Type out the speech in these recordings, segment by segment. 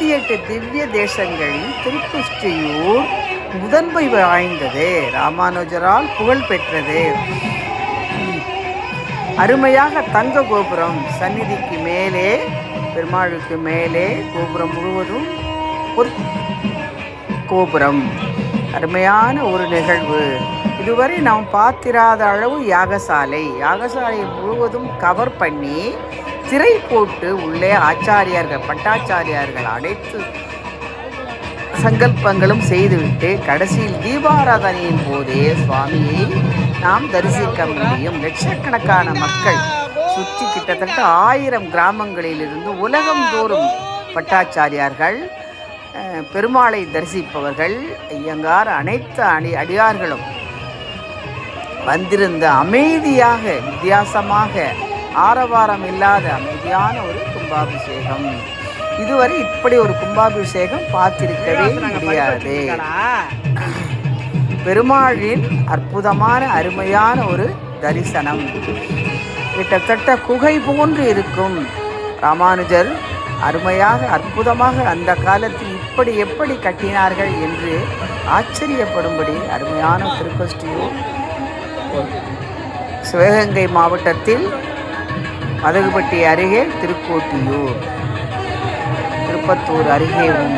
முப்பத்தி எட்டு திவ்ய தேசங்களில் திருப்புஷ்டியூர் முதன்மை வாய்ந்தது. ராமானுஜரால் புகழ் பெற்றது. அருமையாக தங்க கோபுரம் சந்நிதிக்கு மேலே பெருமாளுக்கு மேலே கோபுரம் முழுவதும் ஒரு கோபுரம். அருமையான ஒரு நிகழ்வு. இதுவரை நாம் பார்த்திராத அளவு யாகசாலை. யாகசாலை முழுவதும் கவர் பண்ணி திரை போட்டு உள்ளே ஆச்சாரியார்கள் பட்டாச்சாரியார்கள் அனைத்து சங்கல்பங்களும் செய்துவிட்டு கடைசியில் தீபாராதனையின் போதே சுவாமியை நாம் தரிசிக்க முடியும். லட்சக்கணக்கான மக்கள் சுற்றி கிட்டத்தட்ட ஆயிரம் கிராமங்களிலிருந்து உலகம் தோறும் பட்டாச்சாரியார்கள் பெருமாளை தரிசிப்பவர்கள் ஐயங்கார் அனைத்து அடி அடியார்களும் வந்திருந்த அமைதியாக வித்தியாசமாக ஆரவாரம் இல்லாத அமைதியான ஒரு கும்பாபிஷேகம். இதுவரை இப்படி ஒரு கும்பாபிஷேகம் பார்த்திருக்கவே முடியாது. பெருமாளின் அற்புதமான அருமையான ஒரு தரிசனம். கிட்டத்தட்ட குகை போன்று இருக்கும். ராமானுஜர் அருமையாக அற்புதமாக அந்த காலத்தில் இப்படி எப்படி கட்டினார்கள் என்று ஆச்சரியப்படும்படி அருமையான திருக்கோஷ்டியூர் சிவகங்கை மாவட்டத்தில் மதகுபட்டி அருகே திருக்கோட்டியூர். திருப்பத்தூர் அருகேவும்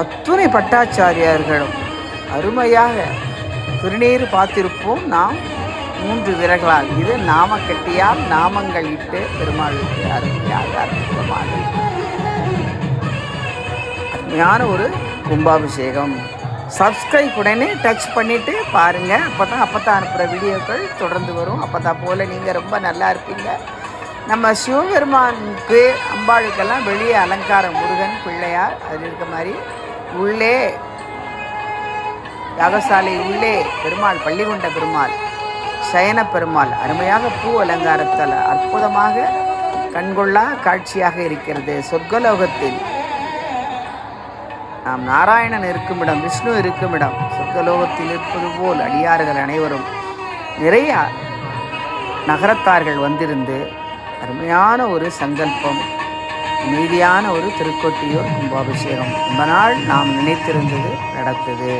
அத்துணை பட்டாச்சாரியார்களும் அருமையாக திருநீர் பார்த்திருப்போம் நாம். மூன்று விரல்களால். இது நாமக்கட்டியால் நாமங்கள் இட்டு பெருமாளுக்கு அருமையாக அற்புதமாக. அருமையான ஒரு கும்பாபிஷேகம். சப்ஸ்கிரைப் உடனே டச் பண்ணிவிட்டு பாருங்கள் அப்போ தான் அப்போ தான் அனுப்புகிற வீடியோக்கள் தொடர்ந்து வரும். அப்போ தான் போல் நீங்கள் ரொம்ப நல்லா இருப்பீங்க. நம்ம சிவபெருமானுக்கு அம்பாளுக்கெல்லாம் வெளியே அலங்காரம் முருகன் பிள்ளையார் அது இருக்க மாதிரி உள்ளே யாகசாலை உள்ளே பெருமாள் பள்ளிகொண்ட பெருமாள் சயன பெருமாள் அருமையாக பூ அலங்காரத்தால் அற்புதமாக கண்கொள்ளா காட்சியாக இருக்கிறது. சொர்க்கலோகத்தில் நாம் நாராயணன் இருக்குமிடம் விஷ்ணு இருக்குமிடம் சொர்க்கலோகத்தில் இருப்பது போல் அடியார்கள் அனைவரும் நிறைய நகரத்தார்கள் வந்திருந்து அருமையான ஒரு சங்கல்பம் அமைதியான ஒரு திருக்கொட்டியூர் கும்பாபிஷேகம் ரொம்ப நாள் நாம் நினைத்திருந்தது நடந்தது.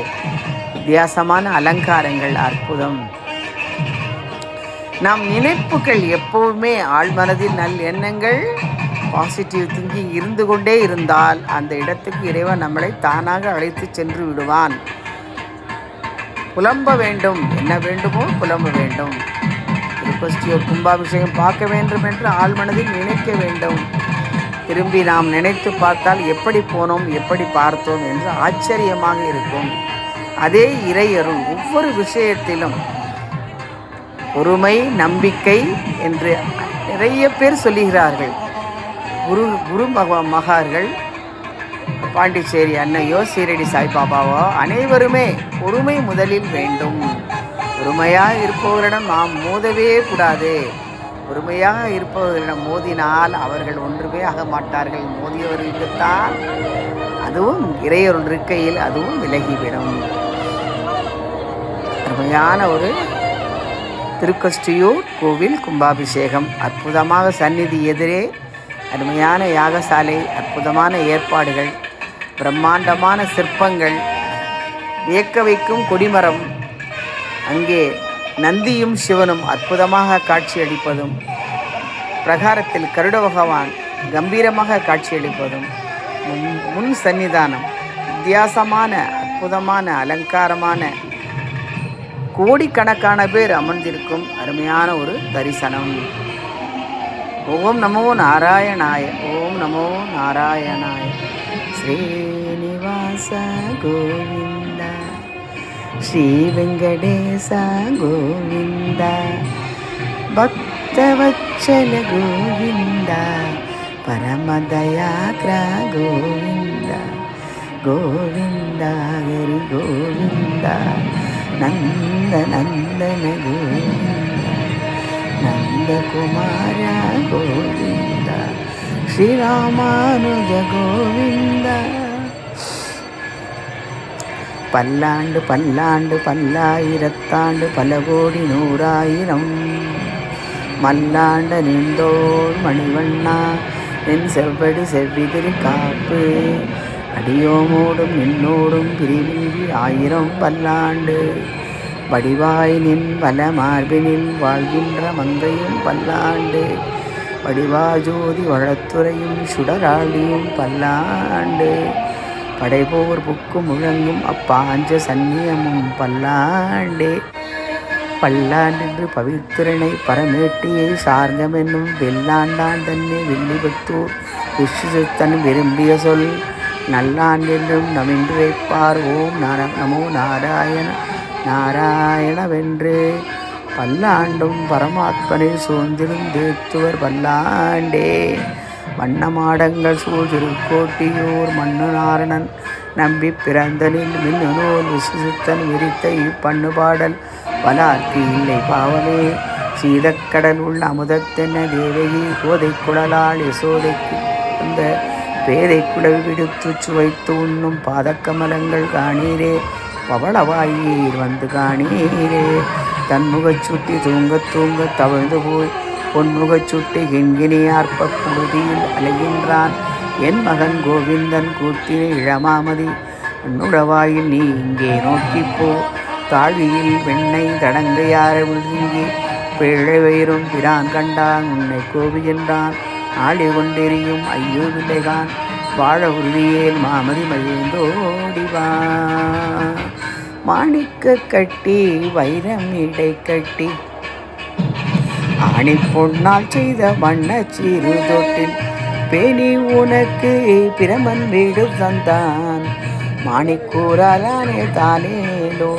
வித்தியாசமான அலங்காரங்கள் அற்புதம். நம் நினைப்புகள் எப்பவுமே ஆழ்மனதில் நல் எண்ணங்கள் பாசிட்டிவ் திங்கிங் இருந்து கொண்டே இருந்தால் அந்த இடத்துக்கு இறைவன் நம்மளை தானாக அழைத்து சென்று விடுவான். புலம்ப வேண்டும். என்ன வேண்டுமோ புலம்ப வேண்டும். திருப்பஸ்டியோர் கும்பாபிஷேகம் பார்க்க வேண்டும் என்று ஆழ்மனதில் நினைக்க வேண்டும். திரும்பி நாம் நினைத்து பார்த்தால் எப்படி போனோம் எப்படி பார்த்தோம் என்று ஆச்சரியமாக இருக்கும். அதே இறையருள் ஒவ்வொரு விஷயத்திலும் பொறுமை நம்பிக்கை என்று நிறைய பேர் சொல்லுகிறார்கள். குரு குரு பகவான் மகார்கள் பாண்டிச்சேரி அன்னையோ சீரடி சாய்பாபாவோ அனைவருமே பொறுமை முதலில் வேண்டும். பொறுமையாக இருப்பவரிடம் நாம் மோதவே கூடாது. பொறுமையாக இருப்பவர்களிடம் மோதினால் அவர்கள் ஒன்றுமே ஆக மாட்டார்கள். மோதியவர்களுக்குத்தான் அதுவும் இறையொரு இருக்கையில் அதுவும் விலகிவிடும். அருமையான ஒரு திருக்கஷ்டியூர் கோவில் கும்பாபிஷேகம். அற்புதமாக சந்நிதி எதிரே அருமையான யாகசாலை அற்புதமான ஏற்பாடுகள் பிரம்மாண்டமான சிற்பங்கள் வியக்க வைக்கும் கொடிமரம் அங்கே நந்தியும் சிவனும் அற்புதமாக காட்சியளிப்பதும் பிரகாரத்தில் கருட பகவான் கம்பீரமாக காட்சியளிப்பதும் முன் முன் சன்னிதானம் வித்தியாசமான அற்புதமான அலங்காரமான கோடிக்கணக்கான பேர் அமர்ந்திருக்கும் அருமையான ஒரு தரிசனம். ஓம் நமோ நாராயணாய ஓம் நமோ நாராயணாய ஸ்ரீனிவாச கோவிந்த ஸ்ரீ வெங்கடேச கோவிந்த பக்தவச்சல கோவிந்த பரமதயாக்ர கோவிந்த கோவிந்த ஹரி கோவிந்த நந்த நந்தன கோவிந்த நந்தகுமார கோவிந்த ஸ்ரீராமானுஜ கோவிந்த பல்லாண்டு பல்லாண்டு பல்லாயிரத்தாண்டு பல கோடி நூறாயிரம் மல்லாண்ட நின்றோள் மணிவண்ணா என் செவ்வடி செவ்விதிரி காப்பு அடியோமோடும் நின்னோடும் பிரிவின்றி ஆயிரம் பல்லாண்டு வடிவாய் நின் வல மார்பினில் வாழ்கின்ற மங்கையும் பல்லாண்டு. வடிவாஜோதி வளத்துறையும் சுடராளியும் பல்லாண்டு. படைபோர் புக்கு முழங்கும் அப்பாஞ்ச சந்நியமும் பல்லாண்டே. பல்லாண்டென்று பவித்திரனை பரமேட்டியை சார்ந்தமென்னும் வெள்ளாண்டான் தன்னை வெள்ளிபுத்தூர் விஸ்வசித்தன் விரும்பிய சொல். நல்லாண்டென்றும் நமின்று வைப்பார். ஓம் நார நமோ நாராயண நாராயணவென்று பல்லாண்டும் பரமாத்மனை சூழ்ந்திருந்தேத்துவர் பல்லாண்டே. வண்ணமாடங்கள் சூழ் திருக்கோட்டியூர் மண்ணு நம்பி பிறந்தனில் மின்னநூல் விசுசுத்தன் விரித்த இப்பண்ணு பாடல் வலார்க்கு இல்லை பாவமே. சீதக்கடல் உள்ள அமுதத்தென்ன தேவகி கோதை குழலால் யசோதைக்கு அந்த பேதை குடல் விடுத்து சுவைத்து உண்ணும் பாதக்கமலங்கள் காணீரே. பவளவாயீர் வந்து காணீரே. தன்முகச் சுட்டி தூங்க தூங்க தவழ்ந்து போய் பொன்முகச் சுட்டி கிண்கிணியார்ப்ப புழுதியில் அலைகின்றான். என் மகன் கோவிந்தன் கூத்தினை இளமாமதி உன்னுடவாயில் நீ இங்கே நோக்கிப்போ தாழியில் வெண்ணை தடங்கையார விழுங்கி பிழை வயிறும் பிரான் கண்டான். உன்னை கோவிகின்றான் ஆடி கொண்டெறியும் ஐயோ வில்லைகான். வாழ உறுதியேல் மாமதி மகிழ்ந்தோடிவான். மாணிக்க கட்டி வைரம் இடை கட்டி. ஆணி பொன்னால் செய்த வண்ண சீரு தொட்டில் பேணி உனக்கு பிரமன் வீடு தந்தான். மாணிக்கூறாலானே தானேலோ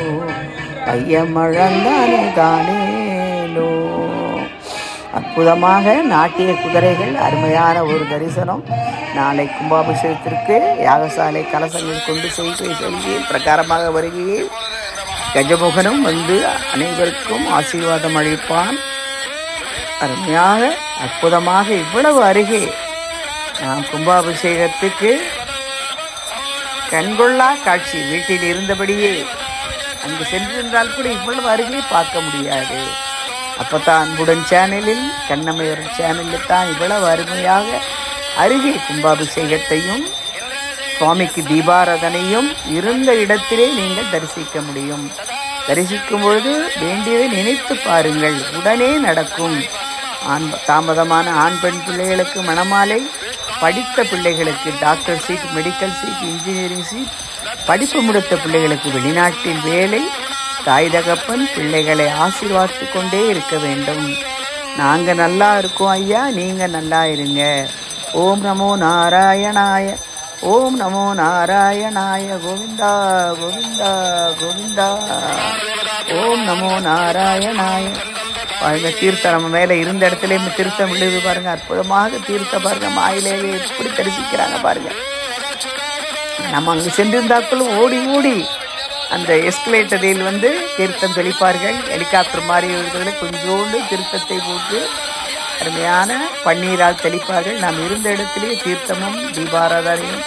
பையமழந்தானே தானேலோ அற்புதமாக நாட்டிய குதிரைகள் அருமையான ஒரு தரிசனம். நாளை கும்பாபிஷேகத்திற்கு யாகசாலை கலசங்கள் கொண்டு சென்று செல்வி பிரகாரமாக வருகையில் கஜமுகனும் வந்து அனைவருக்கும் ஆசீர்வாதம் அளிப்பான். அருமையாக அற்புதமாக இவ்வளவு அருகே நாம் கும்பாபிஷேகத்துக்கு கண்கொள்ளா காட்சி வீட்டில் இருந்தபடியே அங்கு சென்றிருந்தால் கூட இவ்வளவு அருகே பார்க்க முடியாது. அப்போ தான் அன்புடன் சேனலில் கண்ணமையர் சேனலில் தான் இவ்வளவு அருமையாக அருகே கும்பாபிஷேகத்தையும் சுவாமிக்கு தீபாராதனையும் இருந்த இடத்திலே நீங்கள் தரிசிக்க முடியும். தரிசிக்கும் பொழுது வேண்டியதை நினைத்து பாருங்கள். உடனே நடக்கும். ஆண் தாமதமான ஆண் பெண் பிள்ளைகளுக்கு மணமாலை படித்த பிள்ளைகளுக்கு doctor seat medical seat engineering seat படிப்பு முடித்த பிள்ளைகளுக்கு வெளிநாட்டில் வேலை தாய் தகப்பன் பிள்ளைகளை ஆசீர்வாதித்து கொண்டே இருக்க வேண்டும். நாங்கள் நல்லா இருக்கோம் ஐயா நீங்கள் நல்லா இருங்க. ஓம் நமோ நாராயணாய ஓம் நமோ நாராயணாய கோவிந்தா கோவிந்தா கோவிந்தா. ஓம் நமோ நாராயணாய. பாருங்க தீர்த்தம் நம்ம மேலே இருந்த இடத்துல தீர்த்தம் விழுது பாருங்க அற்புதமாக தீர்த்த பாருங்க மாயிலேயே எப்படி தரிசிக்கிறாங்க பாருங்க. நம்ம அங்கே சென்றிருந்தாக்களும் ஓடி ஓடி அந்த எஸ்கலேட்டரில் வந்து தீர்த்தம் தெளிப்பார்கள். ஹெலிகாப்டர் மாதிரி இருக்கிறதுல கொஞ்சோண்டு திருத்தத்தை போட்டு அருமையான பன்னீரால் தெளிப்பார்கள். நாம் இருந்த இடத்திலே தீர்த்தமும் தீபாராதனையும்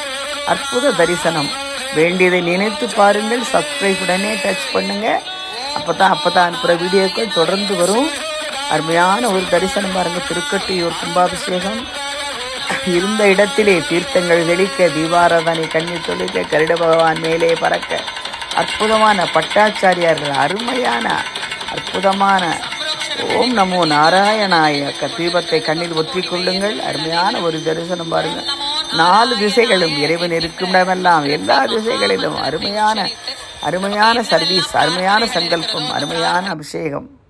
அற்புத தரிசனம். வேண்டியதை நினைத்து பாருங்கள். சப்ஸ்கிரைப் உடனே டச் பண்ணுங்கள் அப்போ தான் அப்போ தான் அனுப்புகிற வீடியோக்கள் தொடர்ந்து வரும். அருமையான ஒரு தரிசனம் பாருங்கள் திருக்கட்டியூர் கும்பாபிஷேகம். இருந்த இடத்திலே தீர்த்தங்கள் வெளிக்க தீபாராதனை கண்ணீர் தொழிக்க கருட பகவான் மேலே பறக்க. அற்புதமான பட்டாச்சாரியார்கள் அருமையான அற்புதமான ஓம் நமோ நாராயணாய க- தீபத்தை கண்ணில் ஒற்றிக் கொள்ளுங்கள் அருமையான ஒரு தரிசனம் பாருங்கள். நாலு திசைகளும் இறைவன் இருக்கும் இடமெல்லாம். எல்லா திசைகளிலும் அருமையான அருமையான சர்வீஸ் அருமையான சங்கல்பம் அருமையான அபிஷேகம்.